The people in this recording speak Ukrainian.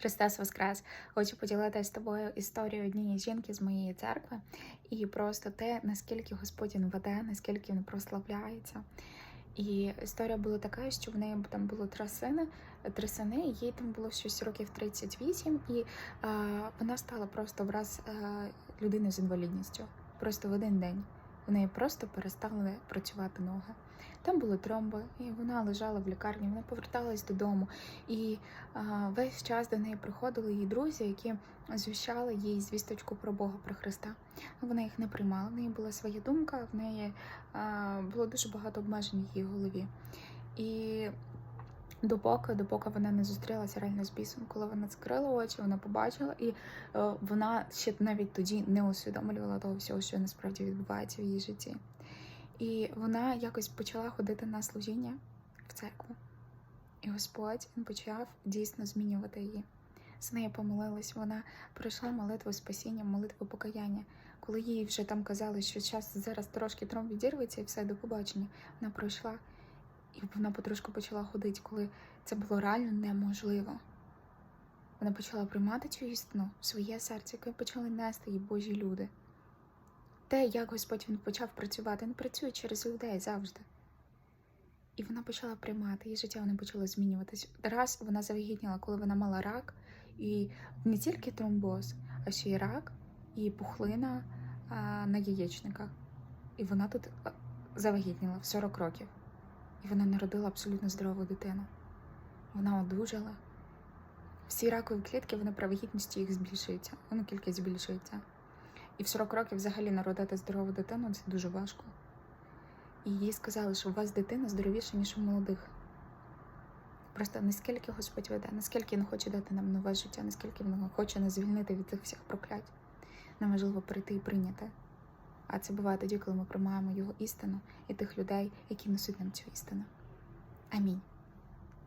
Христос Воскрес! Хочу поділитися з тобою історією однієї жінки з моєї церкви і просто те, наскільки Господь веде, наскільки він прославляється. І історія була така, що в неї там було три сини, три сини, і їй там було щось років 38, і е, вона стала просто враз е, людиною з інвалідністю. Просто в один день. В неї просто перестали працювати ноги. Там були тромби, і вона лежала в лікарні, вона поверталась додому. І а, весь час до неї приходили її друзі, які звіщали їй звісточку про Бога, про Христа. Вона їх не приймала. В неї була своя думка, в неї а, було дуже багато обмежень в її голові. І допоки, допоки вона не зустрілася реально з бісом, коли вона скрила очі, вона побачила, і е, вона ще навіть тоді не усвідомлювала того всього, що насправді відбувається в її житті. І вона якось почала ходити на служіння в церкву. І Господь він почав дійсно змінювати її. З нею помолилась, вона пройшла молитву спасіння, молитву покаяння. Коли їй вже там казали, що час зараз трошки тром відірветься і все до побачення, вона пройшла і вона потрошку почала ходити, коли це було реально неможливо. Вона почала приймати цю істину в своє серце, яке почали нести їй Божі люди. Те, як Господь він почав працювати, він працює через людей завжди. І вона почала приймати, її життя воно почало змінюватись. Раз вона завагітніла, коли вона мала рак, і не тільки тромбоз, а ще й рак і пухлина а, на яєчниках. І вона тут завагітніла в 40 років. І вона народила абсолютно здорову дитину. Вона одужала. Всі ракові клітки, вони при їх збільшуються, воно кількість збільшується. І в 40 років взагалі народити здорову дитину це дуже важко. І їй сказали, що у вас дитина здоровіша, ніж у молодих. Просто наскільки Господь веде, наскільки Він хоче дати нам нове життя, наскільки Він хоче нас звільнити від цих всіх проклять. Нам важливо прийти і прийняти. А це буває тоді, коли ми приймаємо його істину і тих людей, які несуть нам цю істину. Амінь.